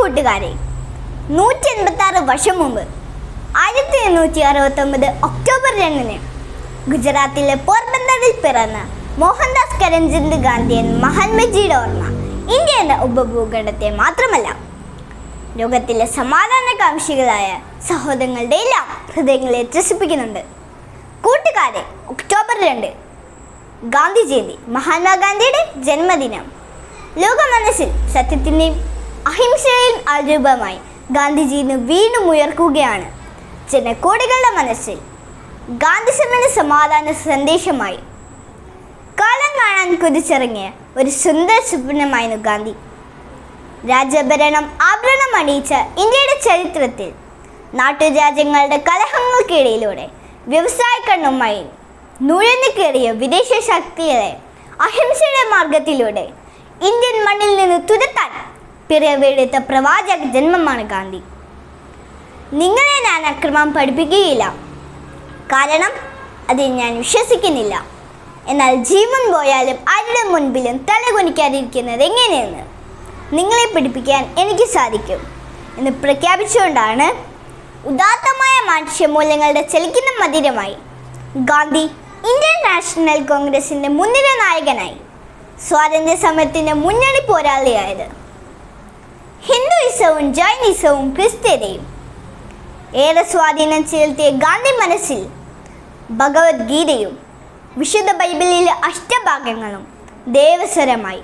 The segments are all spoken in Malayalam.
കൂട്ടുകാരെ നൂറ്റി എൺപത്തി ആറ് വർഷം മുമ്പ് ആയിരത്തി എണ്ണൂറ്റി അറുപത്തി ഒമ്പത് ഒക്ടോബർ രണ്ടിന് ഗുജറാത്തിലെ പോർബന്ദറിൽ പിറന്ന മോഹൻദാസ് കരംചന്ദ് ഗാന്ധി എന്ന മഹാത്മജിയുടെ ഓർമ്മ ഇന്ത്യ എന്ന ഉപഭൂഖണ്ഡത്തെ മാത്രമല്ല ലോകത്തിലെ സമാധാനകാംക്ഷികളായ സഹോദരങ്ങളുടെ എല്ലാം ഹൃദയങ്ങളെ ത്രസിപ്പിക്കുന്നുണ്ട്. കൂട്ടുകാരെ ഒക്ടോബർ രണ്ട് ഗാന്ധി ജയന്തി മഹാത്മാഗാന്ധിയുടെ ജന്മദിനം. ലോക മനസ്സിൽ സത്യത്തിന്റെയും അഹിംസയും അരൂപമായി ഗാന്ധിജി ഇന്ന് വീണ്ടും ഉയർക്കുകയാണ്. ജനക്കോടികളുടെ മനസ്സിൽ ഗാന്ധി സമര സമാധാന സന്ദേശമായി. കാലം കാണാൻ കുതിച്ചിറങ്ങിയ ഒരു സുന്ദര സ്വപ്നമായിരുന്നു ഗാന്ധി. രാജഭരണം ആഭരണം അണിയിച്ച ഇന്ത്യയുടെ ചരിത്രത്തിൽ നാട്ടുരാജ്യങ്ങളുടെ കലഹങ്ങൾക്കിടയിലൂടെ വ്യവസായ കണ്ണുമായി നുഴഞ്ഞു കയറിയ വിദേശ ശക്തികളെ അഹിംസയുടെ മാർഗത്തിലൂടെ ഇന്ത്യൻ മണ്ണിൽ നിന്ന് തുരത്താൻ പിറവിയെടുത്ത പ്രവാചക ജന്മമാണ് ഗാന്ധി. നിങ്ങളെ ഞാൻ അക്രമം പഠിപ്പിക്കുകയില്ല. കാരണം അതിൽ ഞാൻ വിശ്വസിക്കുന്നില്ല. എന്നാൽ ജീവൻ പോയാലും ആരുടെ മുൻപിലും തലകുനിക്കാതിരിക്കുന്നത് എങ്ങനെയെന്ന് നിങ്ങളെ പിടിപ്പിക്കാൻ എനിക്ക് സാധിക്കും എന്ന് പ്രഖ്യാപിച്ചുകൊണ്ടാണ് ഉദാത്തമായ മനുഷ്യമൂല്യങ്ങളുടെ ചലിക്കുന്ന മതിരമായി ഗാന്ധി ഇന്ത്യൻ നാഷണൽ കോൺഗ്രസിന്റെ മുൻനിര നായകനായി. സ്വാതന്ത്ര്യ സമരത്തിന്റെ മുന്നണി പോരാളിയായത്. ഹിന്ദുയിസവും ജൈനിസവും ക്രിസ്ത്യതയും ഏറെ സ്വാധീനം ചെലുത്തിയ ഗാന്ധി മനസ്സിൽ ഭഗവത്ഗീതയും വിശുദ്ധ ബൈബിളിലെ അഷ്ടഭാഗങ്ങളും ദേവസ്വരമായി.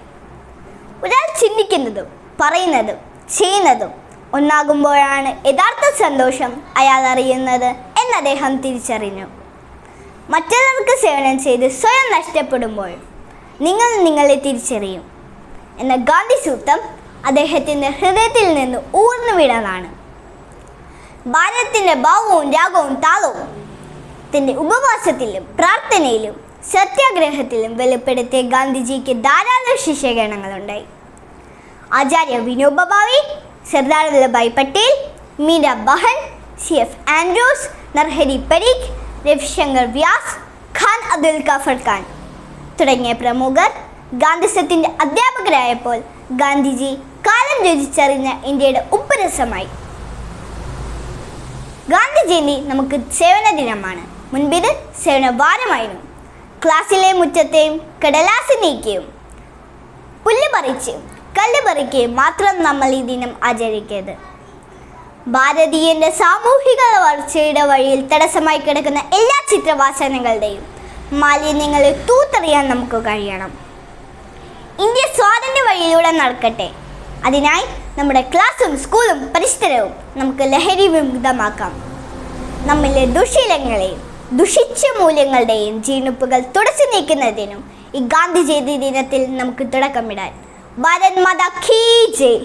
ഒരാൾ ചിന്തിക്കുന്നതും പറയുന്നതും ചെയ്യുന്നതും ഒന്നാകുമ്പോഴാണ് യഥാർത്ഥ സന്തോഷം അയാൾ അറിയുന്നത് എന്ന് അദ്ദേഹം തിരിച്ചറിഞ്ഞു. മറ്റുള്ളവർക്ക് സേവനം ചെയ്ത് സ്വയം നഷ്ടപ്പെടുമ്പോൾ നിങ്ങൾ നിങ്ങളെ തിരിച്ചറിയും. എന്ന ഗാന്ധി സൂത്രം അദ്ദേഹത്തിന്റെ ഹൃദയത്തിൽ നിന്ന് ഊർന്നു വീണതാണ് ഭാരതത്തിന്റെ ഭാവവും രാഗവും താളവും തന്റെ ഉപവാസത്തിലും പ്രാർത്ഥനയിലും സത്യാഗ്രഹത്തിലും വെളിപ്പെടുത്തിയ ഗാന്ധിജിക്ക് ധാരാളം ശിഷ്യഗണങ്ങളുണ്ടായി. Acharya Vinoba Bhave Sardar Vallabhbhai Patel Meera Behn C F Andrews Narhari Parikh Ravishankar Vyas Khan Abdul Ghaffar Khan തുടങ്ങിയ പ്രമുഖർ ഗാന്ധിസത്തിന്റെ അധ്യാപകരായപ്പോൾ ഗാന്ധിജി കാലം രചിച്ചറിഞ്ഞ ഇന്ത്യയുടെ ഉപ്പുരസമായി ഗാന്ധി ജയന്തി നമുക്ക് സേവന ദിനമാണ്. മുൻപിത് സേവന വാരമായിരുന്നു. ക്ലാസ്സിലെ മുറ്റത്തെയും കടലാസ് നീക്കിയും പുല്ല് പറിച്ചും കല്ല് പറിക്കുകയും മാത്രം നമ്മൾ ഈ ദിനം ആചരിക്കരുത്. ഭാരതീയന്റെ സാമൂഹിക വളർച്ചയുടെ വഴിയിൽ തടസ്സമായി കിടക്കുന്ന എല്ലാ ചിത്രവാസനകളുടെയും മാലിന്യങ്ങളെ തൂത്തറിയാൻ നമുക്ക് കഴിയണം. ഇന്ത്യ സ്വാതന്ത്ര്യ വഴിയിലൂടെ നടക്കട്ടെ. അതിനായി നമ്മുടെ ക്ലാസ്സും സ്കൂളും പരിസരവും നമുക്ക് ലഹരി വിമുക്തമാക്കാം. നമ്മിലെ ദുശീലങ്ങളെയും ദുഷിച്ച മൂല്യങ്ങളുടെയും ജീർണിപ്പുകൾ തുടച്ചു നീക്കുന്നതിനും ഈ ഗാന്ധി ജയന്തി ദിനത്തിൽ നമുക്ക് തുടക്കമിടാൻ. ഭാരത് മാതാ കീ ജയ്.